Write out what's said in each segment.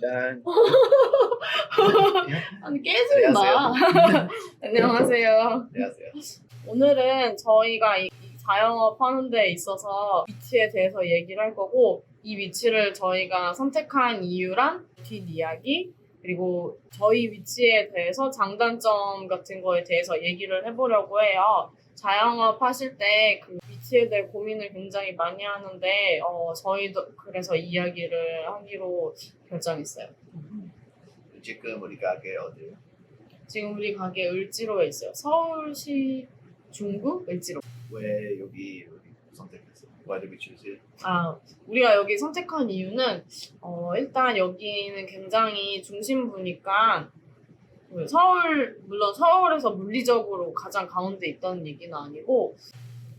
짠. 아니 마. 안녕하세요. 안녕하세요. 오늘은 저희가 이, 이 자영업 하는 데 있어서 위치에 대해서 얘기를 할 거고 이 위치를 저희가 선택한 이유랑 뒷이야기 그리고 저희 위치에 대해서 장단점 같은 거에 대해서 얘기를 해보려고 해요. 자영업 하실 때 그 위치에 대해 고민을 굉장히 많이 하는데 어, 저희도 그래서 이야기를 하기로 결정했어요. 지금 우리 가게 어디요? 지금 우리 가게 을지로에 있어요. 서울시 중구 을지로. 왜 여기 여기 선택했어요? Why did we choose it? 아, 우리가 여기 선택한 이유는 어, 일단 여기는 굉장히 중심부니까 그 서울 물론 서울에서 물리적으로 가장 가운데 있다는 얘기는 아니고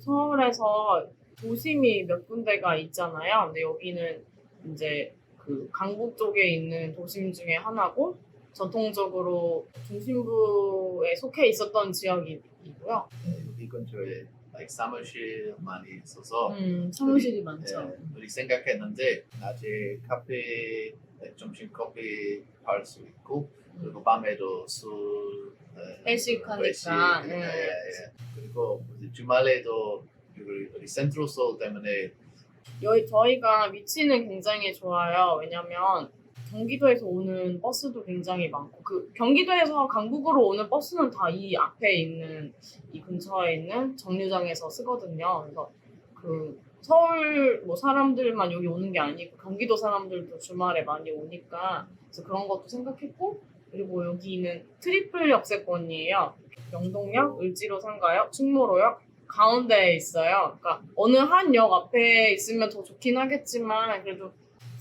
서울에서 도심이 몇 군데가 있잖아요. 근데 여기는 이제 그 강북 쪽에 있는 도심 중에 하나고 전통적으로 중심부에 속해 있었던 지역이고요. 네, 여기 근처에 like 사무실 많이 있어서 음, 사무실이 많죠. 네, 우리 생각했는데 낮에 카페, 네, 점심 커피 팔수 있고 그리고 밤에도 술 네, 회식하니까, 회식, 예. 예, 예. 그리고 주말에도 우리, 우리 센트럴솔 때문에 여기 저희가 위치는 굉장히 좋아요. 왜냐면 경기도에서 오는 버스도 굉장히 많고 그 경기도에서 강북으로 오는 버스는 다 이 앞에 있는 이 근처에 있는 정류장에서 쓰거든요. 그래서 그 서울 뭐 사람들만 여기 오는 게 아니고 경기도 사람들도 주말에 많이 오니까 그래서 그런 것도 생각했고 그리고 여기는 트리플 역세권이에요. 영동역, 을지로 상가역, 충무로역 가운데에 있어요. 그러니까 어느 한 역 앞에 있으면 더 좋긴 하겠지만 그래도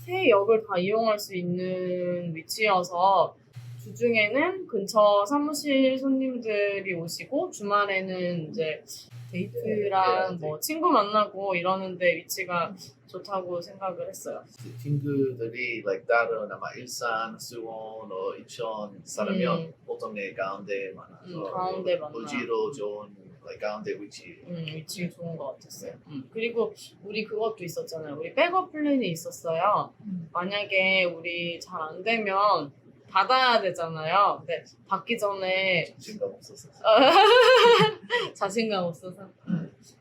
세 역을 다 이용할 수 있는 위치여서 주중에는 근처 사무실 손님들이 오시고 주말에는 이제 데이트랑 네, 뭐 친구 만나고 이러는데 위치가 좋다고 생각을 했어요. 친구들이 like 다른 아마 일산, 수원, 어, 이천 사람이면 음. 보통의 가운데 많아서 음, 가운데 많아. 의지로 좋은 like 가운데 위치 음, 위치 좋은 것 같았어요. 음. 그리고 우리 그것도 있었잖아요. 우리 백업 플랜이 있었어요. 만약에 우리 잘 안 되면 닫아야 되잖아요. 근데 닫기 전에 자신감 없어서 자신감 없어서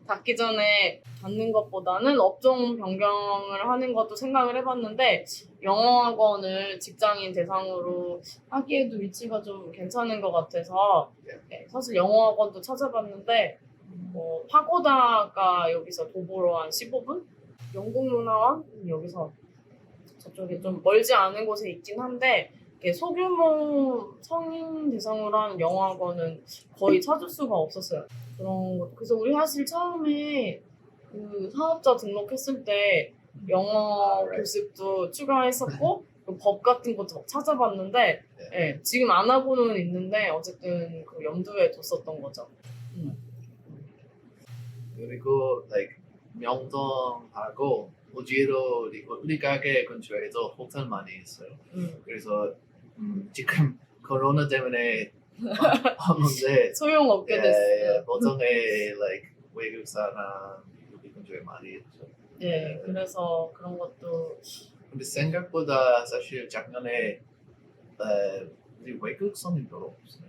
닫기 전에 닫는 것보다는 업종 변경을 하는 것도 생각을 해봤는데 영어학원을 직장인 대상으로 하기에도 위치가 좀 괜찮은 것 같아서 네, 사실 영어학원도 찾아봤는데 뭐 파고다가 여기서 도보로 한 15분? 영국 문화원 여기서 저쪽에 좀 멀지 않은 곳에 있긴 한데 이렇게 소규모 성인 대상으로 한 영어학원은 거의 찾을 수가 없었어요. 그런 것. 그래서 우리 사실 처음에 그 사업자 등록했을 때 영어. 교습도 추가했었고 그법 같은 것도 막 찾아봤는데 네. 예, 지금 안 하고는 있는데 어쨌든 그 염두에 뒀었던 거죠. 그리고 like 명동하고 우지로 우리, 우리 가게 근처에도 호텔 많이 있어요. 음. 그래서 음, 지금 코로나 때문에 없는데 소용 없게 예, 됐어요. 예, 보통의 like 외국 사람 우리 근처에 많이 있죠. 예, 그래서 그런 것도 근데 생각보다 사실 작년에 에, 우리 외국 손님 별로 없어요.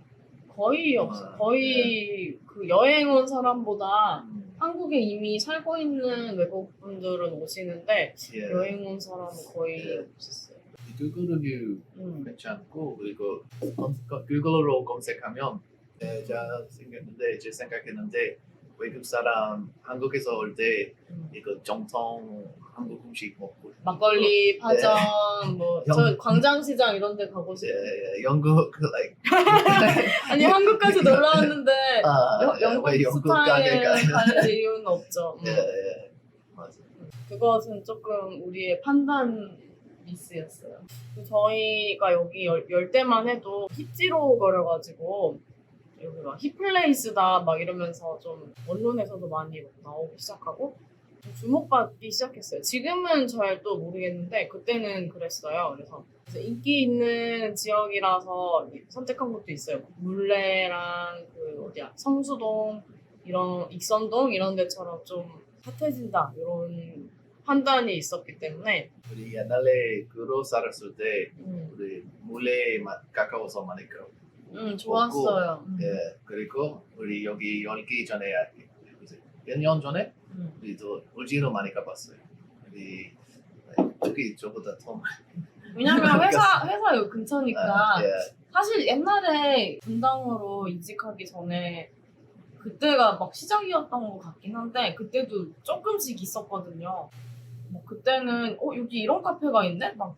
거의 없어. 아, 거의 그 여행 온 사람보다 음, 한국에 이미 살고 있는 외국 분들은 오시는데 예. 여행 온 사람은 거의 예. 없었어요. 구글 리뷰 음. 괜찮고 그리고 검- 구글로 검색하면 네, 잘 생겼는데 이제 생각했는데 외국 사람 한국에서 올때 음. 이거 정통 한국 음식 먹고 막걸리, 파전, 뭐, 저 영- 광장시장 이런 데 가고 예, 싶어요. 예, 영국 그 like 아니, 한국까지 놀러 왔는데, 아, 여- 영국 왜 영국 스타일 가게가 갈 이유는 없죠. 음. 예, 예. 맞아. 그것은 조금 우리의 판단 미스였어요. 그 저희가 여기 열, 열 때만 해도 힙지로 거려가지고 여기 막 힙플레이스다 막 이러면서 좀 언론에서도 많이 나오기 시작하고 좀 주목받기 시작했어요. 지금은 잘 또 모르겠는데 그때는 그랬어요. 그래서 인기 있는 지역이라서 선택한 것도 있어요. 물레랑 그 어디야 성수동 이런 익선동 이런 데처럼 좀 핫해진다 이런 판단이 있었기 때문에 우리 옛날에 그로 살았을 때 음, 물에 마- 가까워서 마니까. 음 좋았어요. 음. 예, 그리고 우리 여기 열기 전에 몇년 전에 음. 우리도 울지로 많이 가봤어요. 우리 특히 저보다 더 많이. 왜냐면 회사 회사 여기 근처니까 아, 예, 사실 옛날에 분당으로 이직하기 전에 그때가 막 시작이었던 것 같긴 한데 그때도 조금씩 있었거든요. 뭐 그때는 어 여기 이런 카페가 있네? 막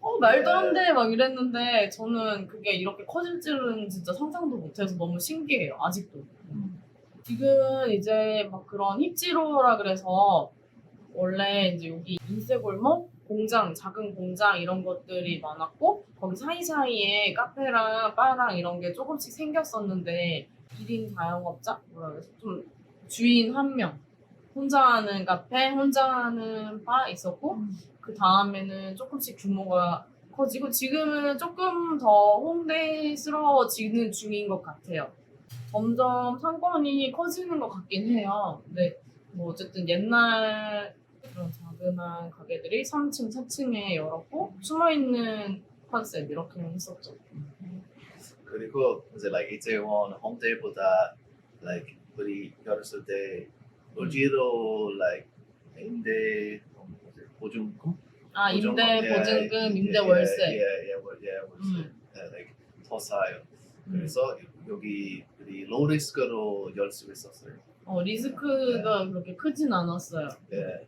어 말도 안 돼 막 이랬는데 저는 그게 이렇게 커질 줄은 진짜 상상도 못해서 너무 신기해요 아직도. 음, 지금 이제 막 그런 힙지로라 그래서 원래 이제 여기 인쇄골목 공장 작은 공장 이런 것들이 많았고 거기 사이사이에 카페랑 바랑 이런 게 조금씩 생겼었는데 1인 자영업자 뭐라 그래서 좀 주인 한 명 혼자 하는 카페 혼자 하는 바 있었고 그 다음에는 조금씩 규모가 커지고 지금은 조금 더 홍대스러워지는 중인 것 같아요. 점점 상권이 커지는 것 같긴 해요. 근데 뭐 어쨌든 옛날 그런 자그마한 가게들이 3층, 4층에 열었고 숨어 있는 컨셉 이렇게 했었죠. 그리고 이제 like 이태원 홍대보다 like 우리 열었을 때 울지로 like 임대 어, 뭐지? 보증금 아 보증금? 임대 예, 보증금, 예, 임대 예, 월세. 예, 예, 월- 예, 월세. 음. 예, like 더 싸요. 음. 그래서 여기 우리 로리스크로 열 수 있었어요. 어, 리스크가 그렇게 크진 않았어요. 예.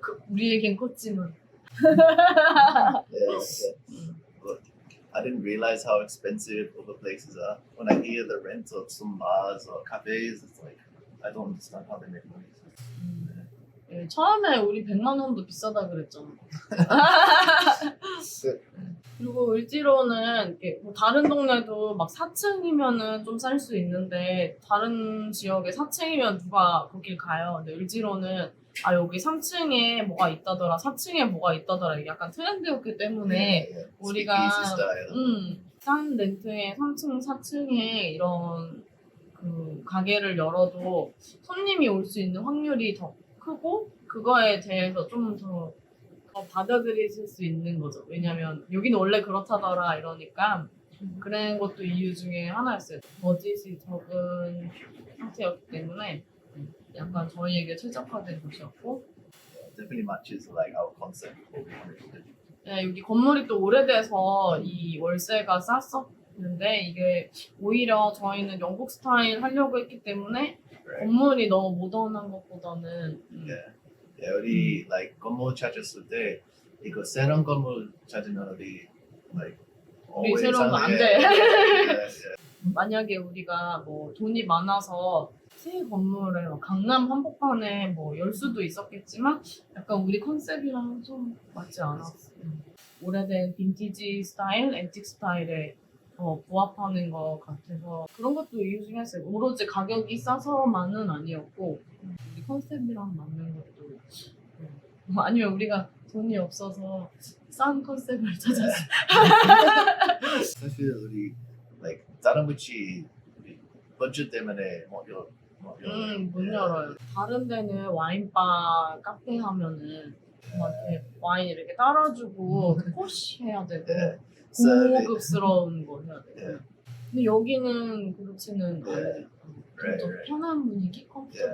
그, 우리에겐 컸지만. Yeah, yeah. But I didn't realize how expensive other places are. When I hear the rent of some bars or cafes, it's like I don't understand how they make money. 음. 예, 처음에 우리 100만 원도 비싸다 그랬잖아. 그리고 을지로는 이렇게 뭐 다른 동네도 막 4층이면은 좀 살 수 있는데 다른 지역에 4층이면 누가 거길 가요. 근데 을지로는 아 여기 3층에 뭐가 있다더라, 4층에 뭐가 있다더라 이게 약간 트렌드였기 때문에 Yeah, 우리가 speakeasy style. 음, 싼 렌트에 3층, 4층에 이런 그 가게를 열어도 손님이 올 수 있는 확률이 더 크고 그거에 대해서 좀더 받아들이실 수 있는 거죠. 왜냐면 여기는 원래 그렇다더라 이러니까 그런 것도 이유 중에 하나였어요. 버짓이 적은 상태였기 때문에 약간 저희에게 최적화된 곳이었고 Definitely matches like our concept. What we wanted to do. 네, 여기 건물이 또 오래돼서 이 월세가 쌌었 는데 이게 오히려 저희는 영국 스타일 하려고 했기 때문에? 건물이 너무 모던한 것보다는 음, Yeah. Yeah, 우리 like 건물 찾았을 때 이거 새로운 건물 찾으면 우리 like 우리 always 새로운 거안 하는- 돼. Yeah, yeah. 만약에 우리가 뭐 돈이 많아서 새 건물에 막 강남 한복판에 뭐 열 수도 있었겠지만 약간 우리 컨셉이랑 좀 맞지 않았어. 음. 오래된 빈티지 스타일, 앤틱 스타일에 더 부합하는 것 같아서 그런 것도 이유 중에 있어요. 오로지 가격이 싸서만은 아니었고 음, 우리 컨셉이랑 맞는 것도 음. 아니면 우리가 돈이 없어서 싼 컨셉을 찾았어. 사실 우리 like 다른 위치 우리 버짓 때문에 뭐 열, 뭐 열. 음, 문 열어요. 다른 데는 와인바 카페 하면은 저한테 와인 이렇게 따라주고 포시 해야 되고 네. 서비스. 고급스러운 거 해야 되고. 네. 근데 여기는 그렇지는 네. 않아요. Right, 좀더 right. 편한 분위기, 컴퓨터,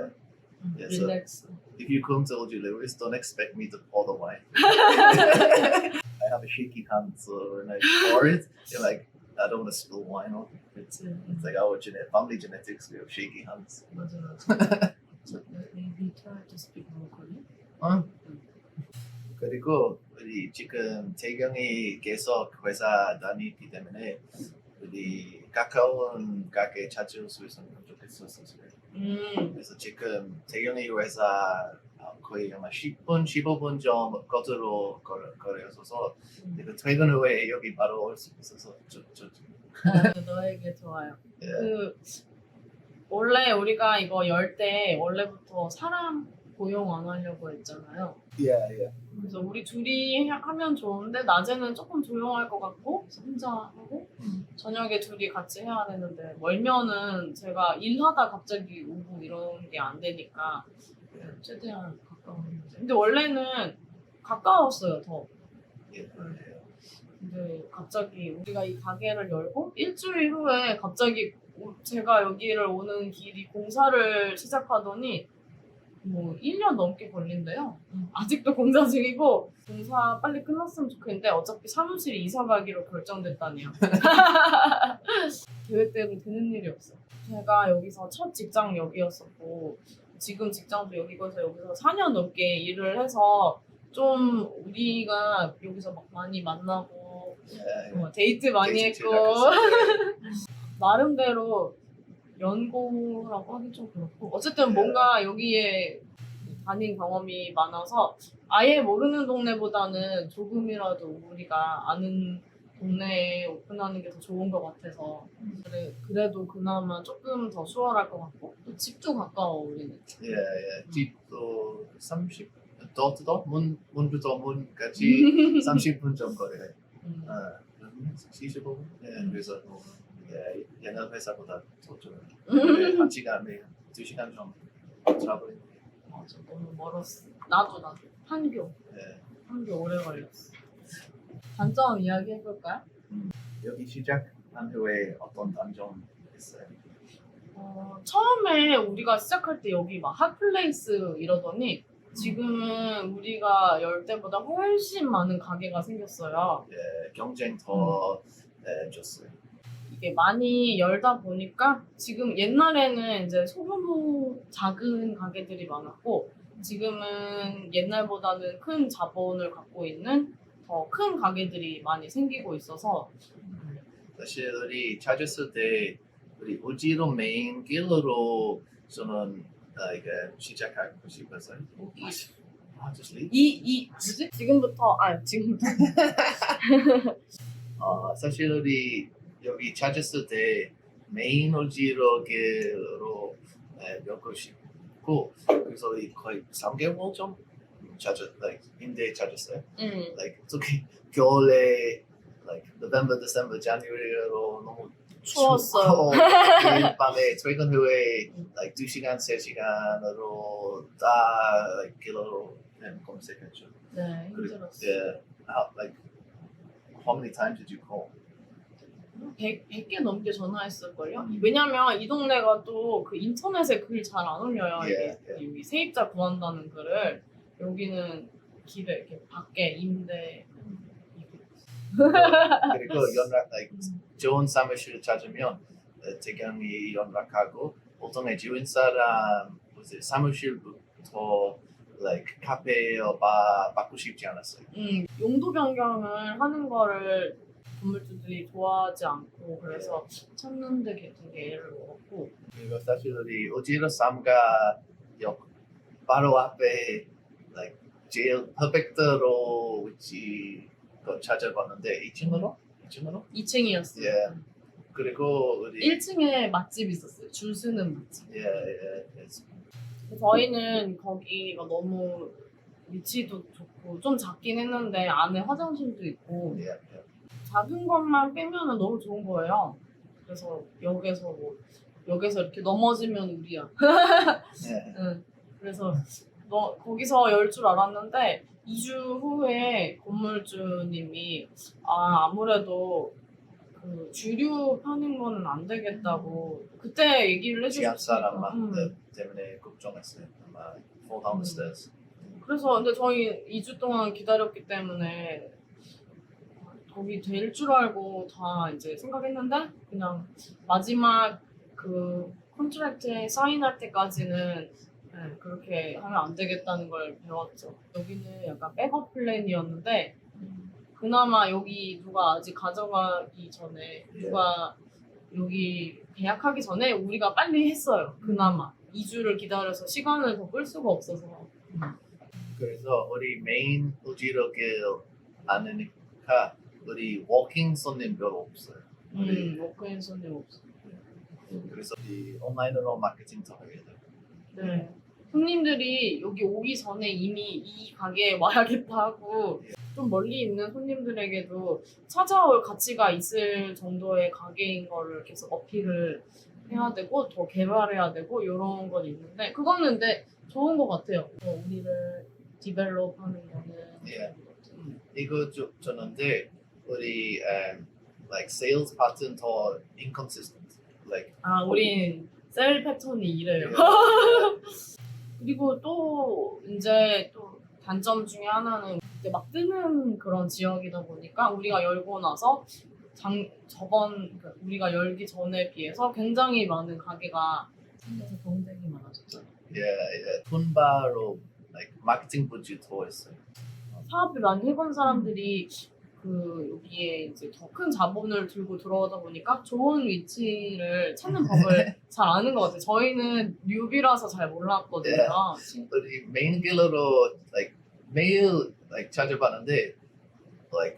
음, Yeah, so- 릴렉스. If you come to Old Lewis, don't expect me to pour the wine. I have a shaky hand, so when I pour it, you're like, I don't want to spill wine on. 그치. It's like our genetic family genetics. We have shaky hands. 맞아, 맞아. Maybe try to speak locally. 어? 그리고 우리 지금 태경이 계속 회사 다니기 때문에 우리 가까운 가게 찾을 수 있으면 좋겠었어요. 음, 그래서 지금 태경이 회사 어, 거의 아마 10분, 15분 전 거리로 걸어, 걸어서 그 퇴근 후에 여기 바로 올 수 있어서 저, 아, 너에게 좋아요. 예. 그 원래 우리가 이거 열 때 원래부터 사람 고용 안 하려고 했잖아요. Yeah, yeah. 그래서 우리 둘이 하- 하면 좋은데 낮에는 조금 조용할 것 같고 혼자 하고 음. 저녁에 둘이 같이 해야 되는데 멀면은 제가 일하다 갑자기 오고 이런 게 안 되니까 최대한 가까운 곳에. 근데 원래는 가까웠어요 더. 예, 예. 근데 갑자기 우리가 이 가게를 열고 일주일 후에 갑자기 오- 제가 여기를 오는 길이 공사를 시작하더니 뭐 1년 넘게 걸린대요. 아직도 공사 중이고 공사 빨리 끝났으면 좋겠는데 어차피 사무실 이사 가기로 결정됐다네요. 계획대로 되는 일이 없어. 제가 여기서 첫 직장 여기였었고 지금 직장도 여기고서 여기서 4년 넘게 일을 해서 좀 우리가 여기서 막 많이 만나고 예, 어, 데이트 많이 했고. 나름대로 연고라고 하기 좀 그렇고 어쨌든 네. 뭔가 여기에 다닌 경험이 많아서 아예 모르는 동네보다는 조금이라도 우리가 아는 동네에 오픈하는 게 더 좋은 것 같아서 그래, 그래도 그나마 조금 더 수월할 것 같고 또 집도 가까워 우리는 예, 예. 집도 30, 도어투도 문, 문부터 문까지 30분 좀 거리래. 음. 어, 75분? 예, 그래서 예, 옛날 회사보다 더 좀. 음. 한 시간에 두 시간 좀 트러블. 맞아 너무 멀었어 나도 나도 한교 예. 한교 오래 걸렸어 단점 이야기 해볼까요? 여기 시작한 후에 어떤 단점 있어요? 어, 처음에 우리가 시작할 때 여기 막 핫플레이스 이러더니 지금은 우리가 열 때보다 훨씬 많은 가게가 생겼어요. 예, 경쟁 더 예, 좋어요. 이게 많이 열다 보니까 지금 옛날에는 이제 소규모 작은 가게들이 많았고 지금은 옛날보다는 큰 자본을 갖고 있는 더 큰 가게들이 많이 생기고 있어서 사실 우리 찾았을 때 우리 우지로 메인 길로 저는 아, 이게 시작하고 싶었어요. 아, just leave. 이, 이, 뭐지? 지금부터, 아, 지금부터. 어, 사실 우리 여기 찾았을 때 메인 길로 예, 몇 곳이고 그래서 우리 거의 3개월 좀 찾았, like 임대 찾았어요. 응. like 특히 겨울에 like November, December, January로 너무 내일 밤에 퇴근 후에 like 2 시간, 3 시간으로 다 like 길로 그냥 검색했죠. 네, 그리고 힘들었어. yeah, how, like how many times did you call? 100, 100개 넘게 전화했을걸요? 음. 왜냐면 이 동네가 또 그 인터넷에 글 잘 안 올려요. 예, 이게 여기 세입자 구한다는 글을 여기는 길에 이렇게 밖에 임대 그리고 연락 like 음. 좋은 사무실 찾으면 어, 대경이 연락하고 보통의 주인 사람 사무실부터 like 카페어 바 받고 싶지 않았어요. 음, 용도 변경을 하는 거를 건물주들이 좋아하지 않고 그래서 찾는데 게- 되게 애를 먹었고 그리고 사실 우리 오지로 삼가 역 바로 앞에 like 제일 퍼펙트로 위치 거 찾아봤는데 2층으로 2층으로 2층이었어요. 예. 그리고 우리 1층에 맛집 있었어요. 줄 서는 맛집. 예, 예, 예. 저희는 거기가 너무 위치도 좋고 좀 작긴 했는데 안에 화장실도 있고 예, 예. 작은 것만 빼면은 너무 좋은 거예요. 그래서 역에서 뭐 역에서 이렇게 넘어지면 우리야. 예. 응. 그래서 너 거기서 열 줄 알았는데 2주 후에 건물주님이 아 아무래도 그 주류 파는 거는 안 되겠다고 그때 얘기를 지하 해주셨으니까 사람만 음. 네, 때문에 걱정했어요. 아마 fall down the stairs. 그래서 근데 저희 2주 동안 기다렸기 때문에 거기 될 줄 알고 다 이제 생각했는데 그냥 마지막 그 컨트랙트에 사인할 때까지는 네, 그렇게 하면 안 되겠다는 걸 배웠죠. 여기는 약간 백업 플랜이었는데 그나마 여기 누가 아직 가져가기 전에 누가 여기 계약하기 전에 우리가 빨리 했어요. 그나마 2주를 기다려서 시간을 더 끌 수가 없어서 그래서 우리 메인 우지로 길 아니니까 우리 워킹 손님 별로 없어요. 음, 워크인 손님 없어. 그래서 이 온라인으로 마케팅 더 해야 돼요. 네. 손님들이 여기 오기 전에 이미 이 가게에 와야겠다 하고 좀 멀리 있는 손님들에게도 찾아올 가치가 있을 정도의 가게인 거를 계속 어필을 해야 되고 더 개발해야 되고 이런 건 있는데 그거는 근데 좋은 것 같아요. 어, 우리를 디벨롭하는 거는 예. 음. 이거 좀 저는데 우리 um, like sales pattern 더 inconsistent. Like 아, 우린 셀 패턴이 이래요. 예. 그리고 또 이제 또 단점 중에 하나는 이제 막 뜨는 그런 지역이다 보니까 우리가 열고 나서 장 저번 그 우리가 열기 전에 비해서 굉장히 많은 가게가 생겨서 경쟁이 많아졌잖아요. yeah, yeah. 돈바로 like 마케팅 부지 더 했어요. 사업을 많이 해본 사람들이 그 여기에 이제 더 큰 자본을 들고 들어오다 보니까 좋은 위치를 찾는 법을 잘 아는 것 같아요. 저희는 뉴비라서 잘 몰랐거든요. 우리 메인 길로 like 매일 like 찾아봤는데 like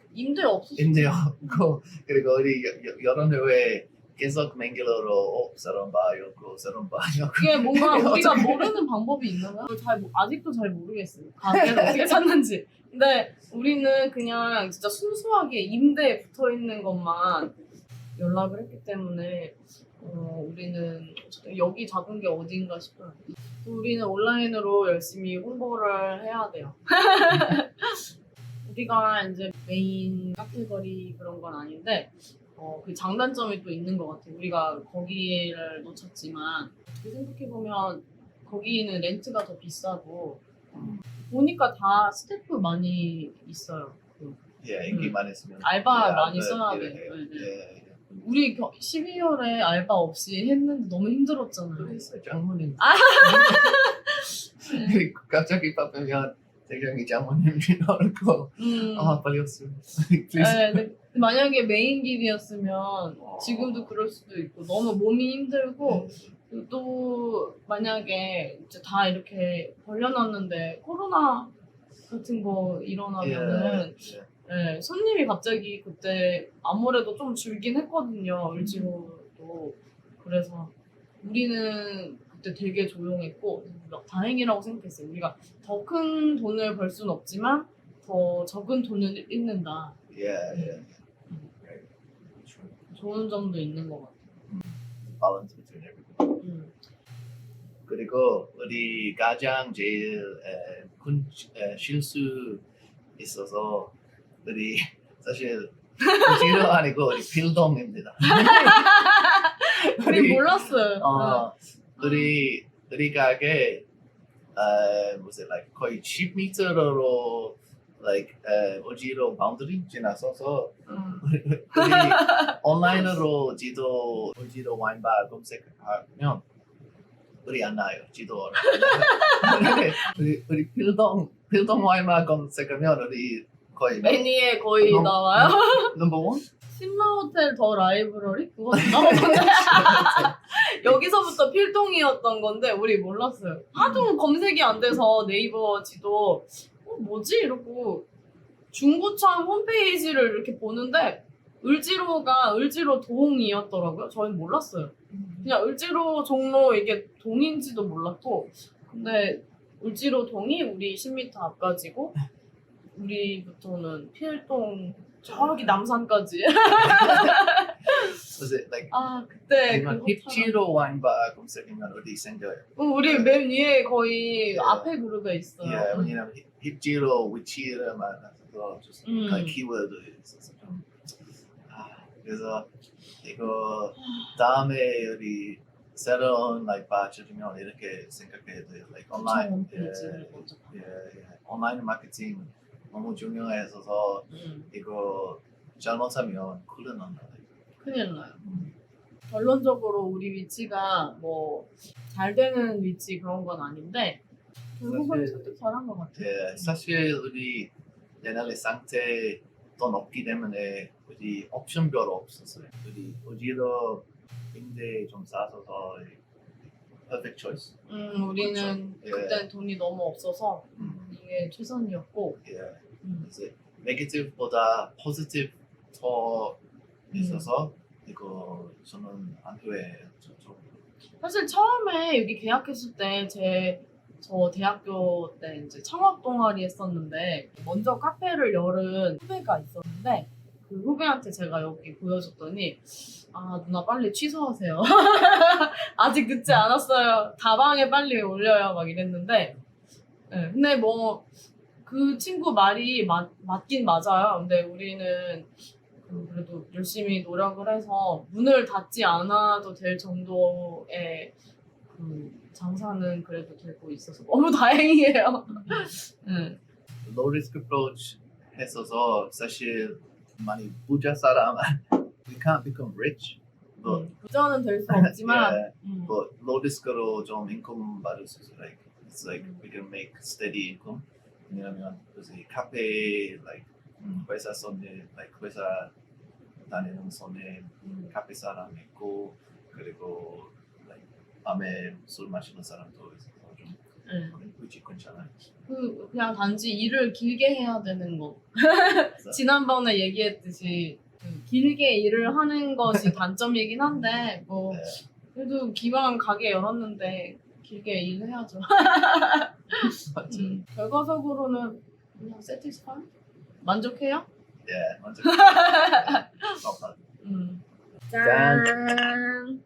임대. 그- 그리고 우리 여- 여- 여러 회에 계속 메인 길로 어, 새로운 바였고 새로운 바였고 그게 뭔가 우리가 모르는 방법이 있나 봐요. 잘 모- 아직도 잘 모르겠어요. 가게를 어떻게 찾는지. 근데 우리는 그냥 진짜 순수하게 임대에 붙어 있는 것만 연락을 했기 때문에 어, 우리는 여기 잡은 게 어딘가 싶어요. 우리는 온라인으로 열심히 홍보를 해야 돼요. 우리가 이제 메인 카테고리 그런 건 아닌데 어, 그 장단점이 또 있는 것 같아요. 우리가 거기를 놓쳤지만 어떻게 생각해 보면 거기는 렌트가 더 비싸고 음, 보니까 다 스태프 많이 있어요. 그 예, 인기 음. 많았으면 알바 예, 많이 알바 써야 일을 돼요. 해요. 네, 네. 예, 예. 우리 겨- 12월에 알바 없이 했는데 너무 힘들었잖아요. 그래서 장모님 아. 갑자기 바쁘면 대장이 장모님 전화고 음. 아 빨리 왔어요. 네, 네. 만약에 메인 길이었으면 어. 지금도 그럴 수도 있고 너무 몸이 힘들고 또 만약에 이제 다 이렇게 벌려놨는데 코로나 같은 거 일어나면은 예, 예. 네, 손님이 갑자기 그때 아무래도 좀 줄긴 했거든요 을지로도 그래서 우리는 그때 되게 조용했고 막 다행이라고 생각했어요 우리가 더 큰 돈을 벌 수는 없지만 더 적은 돈을 잃는다 예, 예. 음. True. 좋은 점도 있는 것 같아요 Balance between everything. 음. 그리고 우리 가장 제일 에, 큰 에, 실수 있어서 우리 사실 지로 아니고 우리 필동입니다. 우리 몰랐어요 어, 우리 우리 가게 어, 무슨 like 거의 10m로 like 에, 어지로 바운더리 지나서서 음. 우리 온라인으로 지도 어지로 와인바 검색하면 우리 안 나요 지도 우리 우리 필동 필동 와인바 검색하면 우리 거의 메뉴에 거의 넘- 나와요 넘버 원 신라 호텔 더 라이브러리? 그거 나오던데 여기서부터 필동이었던 건데 우리 몰랐어요. 하도 검색이 안 돼서 네이버 지도 어, 뭐지? 이러고 중구청 홈페이지를 이렇게 보는데 을지로가 을지로 동이었더라고요. 저희는 몰랐어요. 그냥 을지로 종로 이게 동인지도 몰랐고 근데 을지로 동이 우리 10m 앞까지고 우리부터는 필동 저기 남산까지 was it like 아 그때 아니면 그거 찾아- 힙지로 와인바 검색하면 어디 생겨요? 어, 우리 맨 위에 거의 예. 앞에 그룹에 있어요. 예, 왜냐면 힙- 힙지로 위치를 만나서 좀 음. 그 키워드 있어서 좀 아, 그래서 이거 다음에 우리 새로운 like 바 찾으면 이렇게 생각해야 돼요. Like 온라인 홈페이지를 먼저 봐. 예, 예. 온라인 마케팅 너무 중요해서 음, 이거 잘못하면 큰일 난다. 큰일 나요. 결론적으로 우리 위치가 뭐 잘 되는 위치 그런 건 아닌데 결국은 사실- 설득 잘한 것 같아요. 예, 사실 우리 옛날에 상태 더 높기 때문에 우리 옵션 별로 없었어요. 우리 어디로 임대 좀 싸서서 perfect choice. 음, 우리는 그쵸. 예. 그때 돈이 너무 없어서 음, 이게 최선이었고 예. 음, 그래서 네게티브보다 포지티브 더 있어서 이거 저는 안 후회해요. 저, 저. 사실 처음에 여기 계약했을 때 제 저 대학교 때 이제 창업 동아리 했었는데 먼저 카페를 열은 후배가 있었는데 그 후배한테 제가 여기 보여줬더니 아 누나 빨리 취소하세요. 아직 늦지 않았어요. 다방에 빨리 올려요. 막 이랬는데. 네, 근데 뭐 그 친구 말이 맞, 맞긴 맞아요. 근데 우리는 음, 그래도 열심히 노력을 해서 문을 닫지 않아도 될 정도의 그 장사는 그래도 되고 있어서 너무 다행이에요. 음. low risk approach 했어서 사실 많이 부자 사람 we can't become rich but 음, 부자는 될 수 없지만 yeah, 음, but low risk로 좀 인컴 받을 수 있어 like it's like we can make steady income 왜냐면 그래서 이 카페 like 음, 회사 손님 like 회사 다니는 손님 음. 카페 사람 있고 그리고 like 밤에 술 마시는 사람도 있어서 좀 음. 위치 괜찮아요 그 그냥 단지 일을 길게 해야 되는 거. 지난번에 얘기했듯이 그 길게 일을 하는 것이 단점이긴 한데 뭐 네. 그래도 기왕 가게 열었는데 길게 일해야죠. 맞죠 음, 결과적으로는 그냥 세티스파이? 만족해요? 예, 만족. 음. 짠. 짠.